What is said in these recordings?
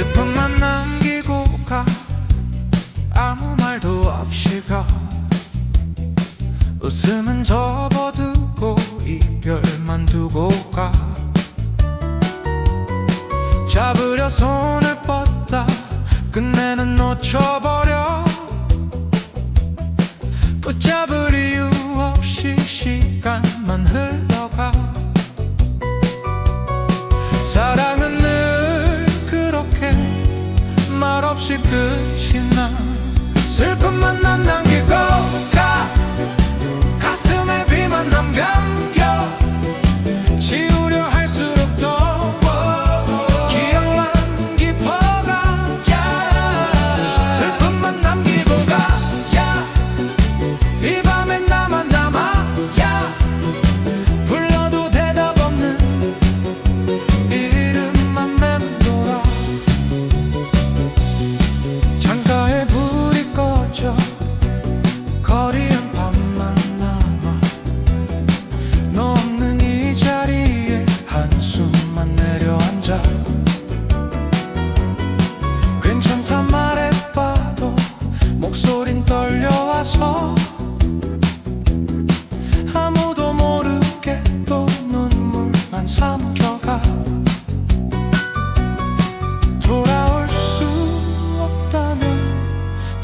슬픔만 남기고 가. 아무 말도 없이 가. 웃음은 접어두고 이별만 두고 가. 잡으려 손을 뻗다. 끝내는 놓쳐버려. 붙잡으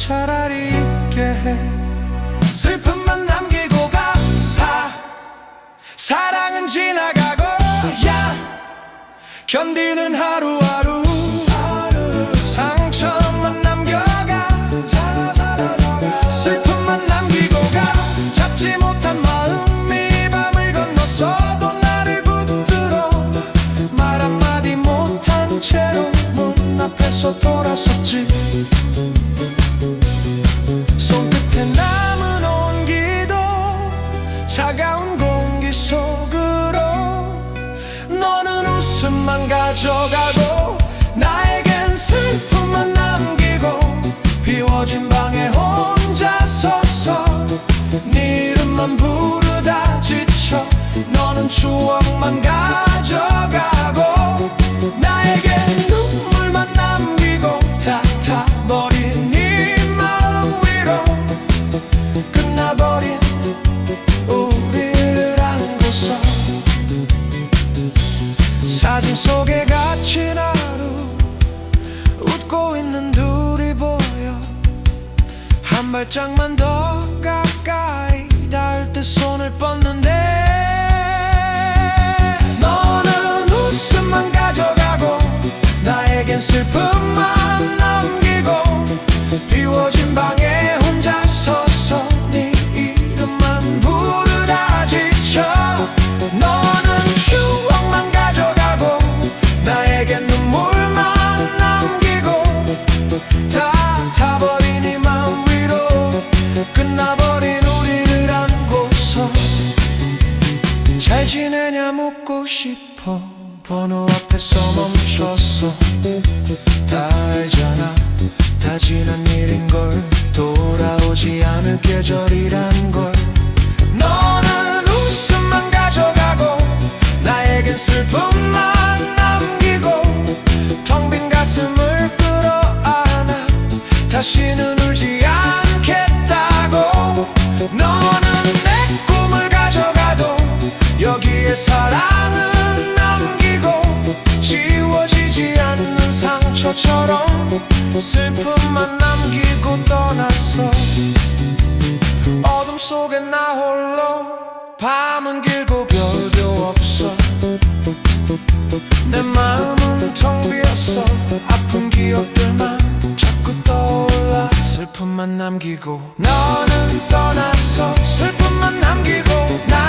차라리 있게 해. 슬픔만 남기고 가사. 사랑은 지나가고 야. 견디는 하루하루. 상처만 남겨가. 슬픔만 남기고 가. 잡지 못한 마음이 밤을 건너서도 나를 붙들어. 말 한마디 못한 채로 문 앞에서 돌아섰지. 웃음만 가져가 사진 속에 갇힌 하루 웃고 있는 둘이 보여. 한 발짝만 더 가까이 닿을 때 손을 뻗는데. 너는 웃음만 가져가고 나에겐 슬픔만 묻고 싶어. 번호 앞에서 멈췄어. 다 알잖아. 다 지난 일인 걸. 돌아오지 않을 계절이란 걸 상처처럼 슬픔만 남기고 떠났어. 어둠 속에 나 홀로 밤은 길고 별도 없어. 내 마음은 텅 비었어. 아픈 기억들만 자꾸 떠올라. 슬픔만 남기고 너는 떠났어. 슬픔만 남기고 나는